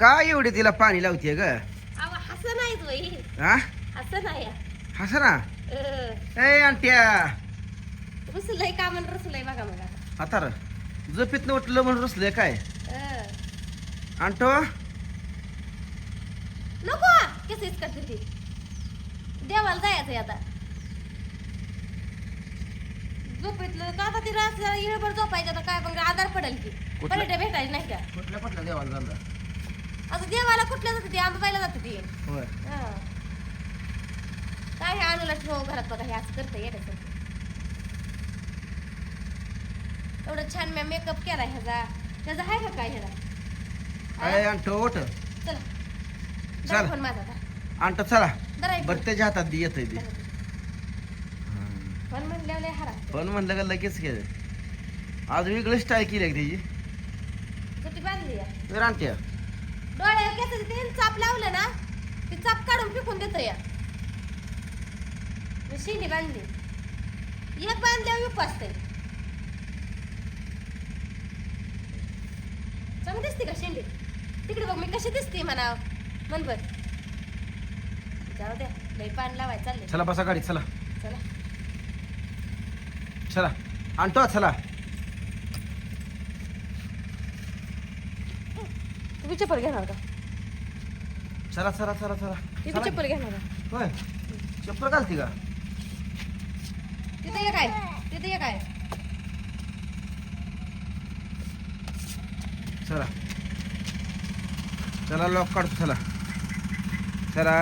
का एवढे तिला पाणी लावते ग? हसं नाही तुम्ही हा. हसं नाही. हस ना? ए आणत्या रुसलंय का म्हणून रुसलंय बघा मला आता. र झोपेतनं उठलं म्हणून रुसले काय? आणतो नको केस करते ती देवाला जायचंय आता. झोपेतलं का आता ती रात येळभर झोपायचं आता? काय मग आधार पडेल की? पर्यटन भेटायची नाही का? कुठल्या कुठल्या देवाला झालं आता देवाला कुठल्या जाते? ती आंबाबाईला जाते ती. होय. हं. काय हे आणूला ठेव घरात बघा हे असं करता येण्यासाठी एवढं छान मी मेकअप केला ह्याचा. ह्याचा आहे का काय ह्याला? आणतो चला. चल. दरा फोन माझा आता. आणतो चला. दरा एक बरं फोन. त्याच्या हातात येत ते. फोन म्हणल्यावर लय हरा पण म्हणलं का लगेच केलं आज वेगळी स्टाईल केली आहे त्याची? सुट्टी बांधली आहे? तर आणत्या डोळ्यावर केसाचं तेल चाप लावलं ना ते चाप काढून फेकून देतो या. शेंडी बांधली. एक बांधल्यावर उपासते चांगली दिसते का शेंडी? तिकडे बघ मी कशी दिसते म्हणा. मन बर. जाऊ द्या लई पान लावाय चालले. चला बसा गाडी चला. चला. चला. आणतो चला. तुम्ही चप्पल घेणार का? चला चला चला चला. चला. चप्पल घेणार का होय. चप्पल घालती का? तिथे एक आहे तिथे एक आहे चला. चला लॉक काढतो चला. चला.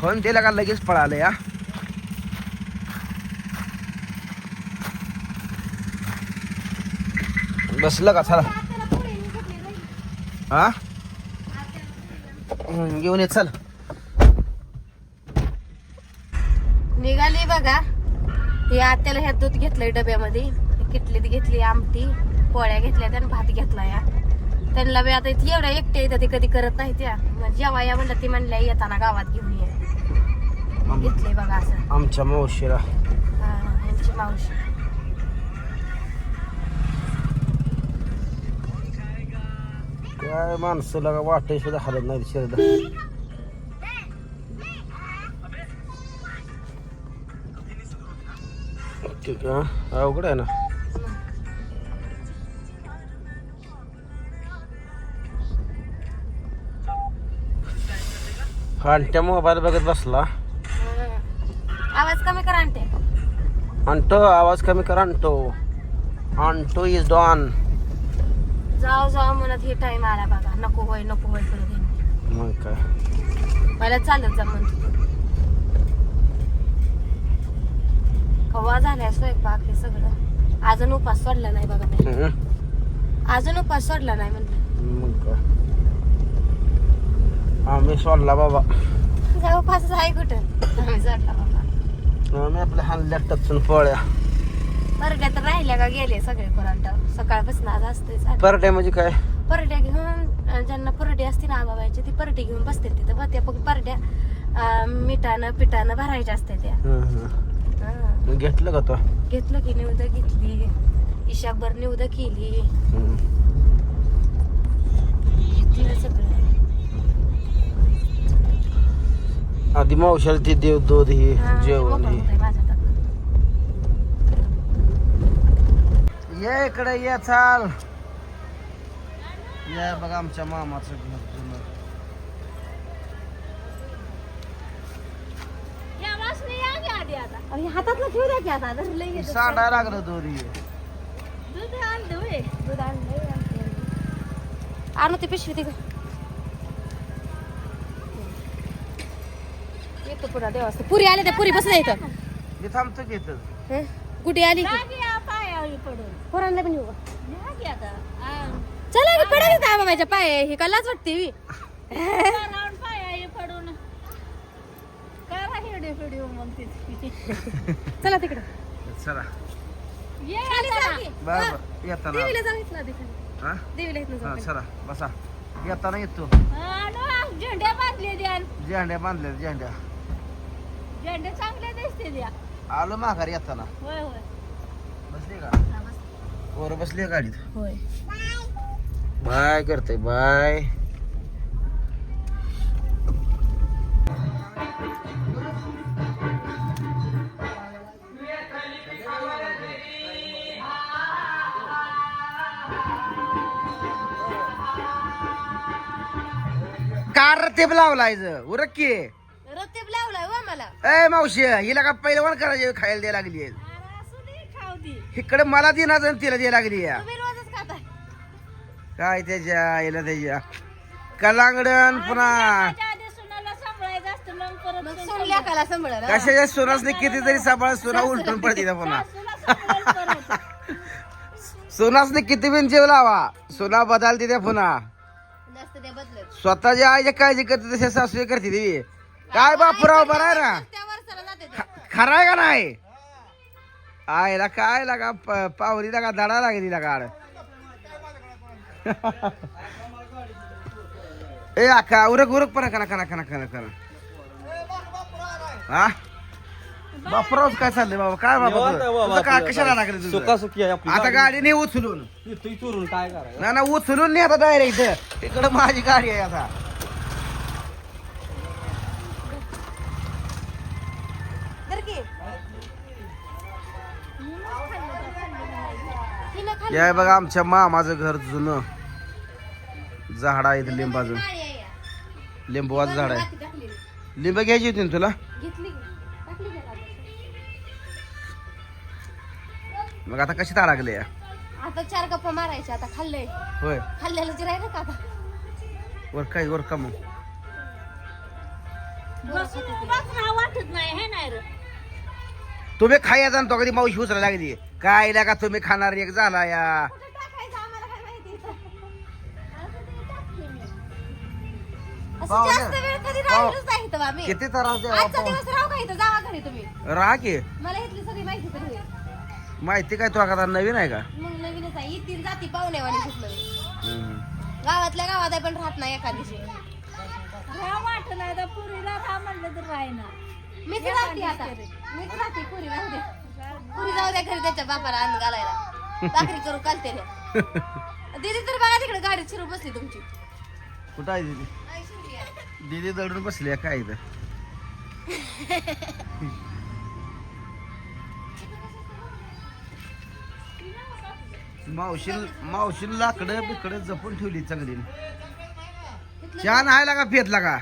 फोन दिला का लगेच पळालं या? बसलं का? चला. हा? घेऊन ये चल. निघाली बघा. ही आत्याला ह्यात दूध घेतलंय डब्यामध्ये. किटलीत घेतली आमटी पोळ्या घेतल्या आणि भात घेतला या त्यांना बी आता इथे एवढ्या एकट्या येतात ते कधी करत नाही त्या. मग जेव्हा या म्हणलं ती म्हणल्या येताना गावात घेऊन ये. घेतले बघा असं. आमच्या मावशीला. हा, यांची मावशी. काय माणसाला वाटे सुद्धा हलत नाही शरीर ठीक आहे अवघड आहे ना आणत्या मोबाईल बघत बसला. आवाज कमी करा आणते आणतो आवाज कमी कर आणतो आणतो इज डॉन जाऊ जाऊ म्हणत हे टाइम आला बघा. नको होय नको होय करत हे. मग काय? मला चालत जा म्हणतो कवा झालाय स्वयंपाक हे सगळं. अजून उपास सोडला नाही बघा मी. अजून उपास सोडला नाही म्हणलं. मग काय? आम्ही सोडला बाबा. उपास आहे कुठं? आम्ही सोडला बाबा. आम्ही आपल्या हानल्या टचून पोळ्या. परड्या तर राहिल्या का गेले सगळे कोणाला सकाळपासून आज असते परड्या म्हणजे काय? परड्या घेऊन ज्यांना परडी असते ना आबाबाईची ती परडी घेऊन बसते तिथं. बघ त्या पण परड्या मिठानं पिठानं भरायच्या असते त्या. घेतलं का तो? घेतलं की निवद घेतली. इशाकभर निवद केली. घेतलं सगळं. आधी मावशाला ते देव दूध ही हा, जेवण इकडे ये चाल ये बघा आमच्या मामाचं घर जुनं. अरे हातातलं ठेवू द्या की आता हे. लागलं दोरी दूध आणलं होय. दूध आणलंय, आणलंय. आणू ती पिशवी ती येतो पुन्हा देवास पुरी आले त्या पुरी बसल्या इथं मी थांबतो की इथं हं? कुठे आली की पोरांना पण येऊ चला की पडेल का माझ्या पाय हे का लाज वाटते ही? चला तिकडे. चला. बरं हा. बरं. येताना. देवीला जाऊ. हा? देवीला इथनं हा, जाऊ चला. बसा. येताना येतो. झेंड्या बांधले द्या. झेंड्या बांधल्या झेंड्या झेंडे चांगले दिसते द्या. आलो माघारी येताना. होय होय. बसली का? हा, बस. पोरं बसली गाडीत. होय. बाय करते बाय. कार रतीब लावलाय उरक की. रतीब लावलाय वा मला ए मावशी हिला का पहिलवान करायचे खायला द्यायला लागली दे इकडे मला दिना आणि तिला द्यायला लागली या. तुम्ही रोजच खाताय. काय त्याच्या आईला त्याच्या. कलांगडन पुन्हा. माझ्या आधी सुनाला सांभाळायचं असतं मग परत मग तुमचं सोडल्या काला सांभाळा कशाच्या सोनासने किती तरी सांभाळ सोना उलटून पडते पुन्हा. सासूला परत. सोनासने किती बिन जेव लावा. सोना बदलते त्या पुन्हा. जास्त ते बदलत. स्वतःच्या आईच्या काळजी करते तसे सासू करते ती. काय बापूराव बरं आहे ना. त्या वर्षाला जाते ते. खरं आहे का नाही? आईला काय लागा पावरी लागा दडा लागली लागा ए आका उरक उरक परा करा करा करा करा करा हा बापराव काय चाललंय बाबा काय बाबा तुझं? काय. कशाला लागलं तुझं? सुखासुखी आहे आपली आता गाडी. नाही उचलून तू चोरून काय करायचं ना ना उचलून नाही आता डायरेक्ट तिकडं माझी गाडी आहे आता या बघा आमच्या मामाचं घर जुनं. झाड आहे इथं लिंबाचं. या. लिंबवाचं झाड आहे. लिंब घ्यायची होती ना तुला? मग आता कशी ताडागले आता चार गप्पा मारायचे आता खाल्लंय होय. खाल्लेलं जे राहिलं का आता? वर काय वर का मग? बसून वाटत नाही हे नाही रे. तुम्ही खायचा तो कधी मावशी उचलायला लागली काय का तुम्ही खाणार? एक झाला या. कुठं टाकायचं आम्हाला काय माहिती असं पाहुणे. जास्त वेळ कधी राहिलोच नाही इथं आम्ही किती त्रास द्यावा आजचा पाहू. दिवस राहू का इथं? जावा घरी तुम्ही. राहा की. मला इथली सगळी माहिती तर होईल. माहिती काय तुला आता नवीन आहे का? मग नवीनच आहे. जाती हम्म. गावातल्या गावात आहे पण राहत नाही राहा नाही तर पुरीला राहा म्हणलं तर राही ना मीच राहते आता. मीच राहते पुरी राहू दे. पुरी जाऊ द्या घरी त्याच्या बापाला अन्न घालायला. भाकरी करू कालते दीदी तर बघा तिकडे गाडीत शिरू बसली तुमची. कुठं आहे दीदी. दीदी दडून बसली आहे काय इथं? मावशी मावशी लाकडं बिकडं जपून ठेवली चांगली चहा नाही लागा पेतला का?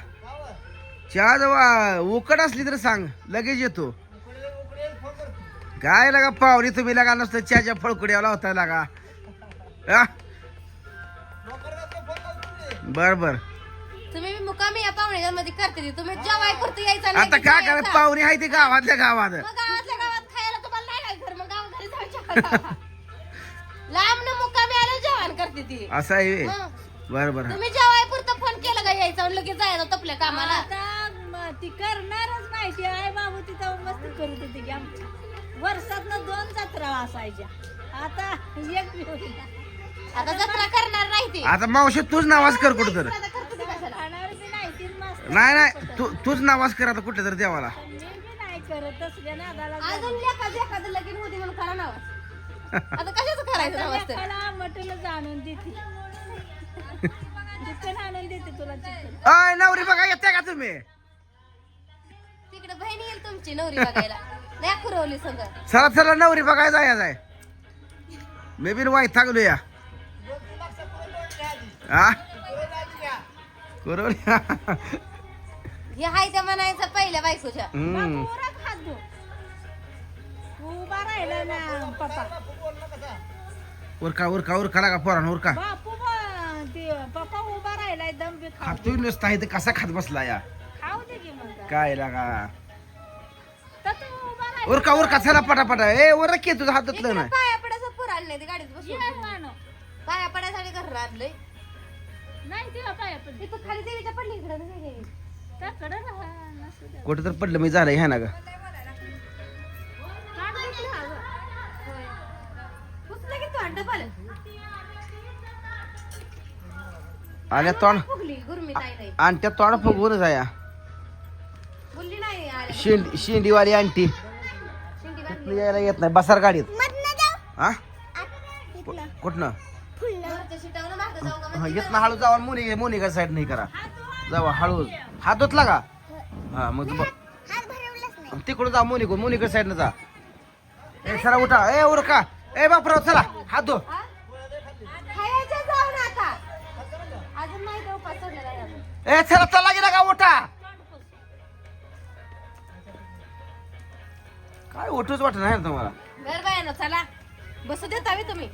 चहा जेव्हा उकड असली तर सांग लगेच येतो. काय लागा पावरी तुम्ही लागा नसतं चहाच्या फळकुड्या लावता लागा. हा? बर बर. तुम्ही मुकामी या पाहुणे मध्ये करते ती. तुम्ही जेवाय करतो यायचा आता काय करा पाहुणे आहे ते गावातल्या गावात. गावातल्या गावात खायला तुम्हाला नाही काय घर मग गाव घरी जायच्या लांब न मुक्कामी आलं जेवण करते ती. असं आहे हं. बर बर. तुम्ही जेवाय पुरतं फोन केलं का यायचं? आणि लगेच जायचं तपल्या कामाला. ती करणारच नाही. ती आई बाबू तिथं मस्ती करत होती की वर्षातनं दोन जत्रा असायच्या. आता एक बी होईना. आता जत्रा करणार नाही ती. आता मावशी तूच नावाज कर कुठं तर आता करते ती कशाला? खाणार बी नाही नाही नाही तू तूच नावाज कर आता कुठे तर देवाला. मी बी नाही करत तसल्या नादाला अजून लेखाचं एखादं लगीन होती म्हणून करा आता कशाचं करायचं मटलच आणून देते. चिकन आणून देते तुला चिकन अय नवरी बघा येते का तुम्ही? तिकडे बहिणी येईल तुमची नवरी बघायला. खुरवली चला चला नवरी बघायला जायचं आहे मी बी वाईट थांबलो या. हा कुरवली हे हाय त्या म्हणायचं पहिल्या बायकोच्या. हम्म. पोरात हात धु. तू उभा राहिला ना पप्पा. उरका उरका उरका लागा पोरान उरका. बापू बा- ते पप्पा उभा राहिलाय दम बी खाऊ खातोय नुसता इथं कसा खात बसला या? खाऊ दे की मग. काय लागा? तू उरका उरका चला पटापटा ए उरक की तुझं हात धुतलं इकडे नाही पाया पडायचं पुरायला नाही ते गाडीत ये बसून मानो. पाया पडायसाठी घर आणलंय नाही तिला पाया पण इथं खाली देवीच्या पडली इकडे नाही. त्याकडे राहा द्या. कुठं तर पडलं मी झालं ह्या ना ग काढ दे की हा गं. होय. पुसलं की तोंड आणि तोंड फुगली गुरमी ताई नाही आणि त्या तोंड फुगवूनच आहे या. बोलली नाही आल्या शेंडी शेंडीवाली आंटी बांधली. यायला येत नाही. बसार गाडीत. हा? कुठनं? हा, येत ना हळू जावा मोनी मोनिका साईड नाही करा. जावा हळू हात धुतला का? हा मग तू बघ तिकडून जा मोनिको मोनिका साईडनं जा. ए सरा उठा. ए उरका. ए बापराव चला. हात धु. खायच्या आता. अजून नाही. ए चला चला गेला. काय उठूच वाटत नाही तुम्हाला? बरं ना चला. बसू देता तुम्ही.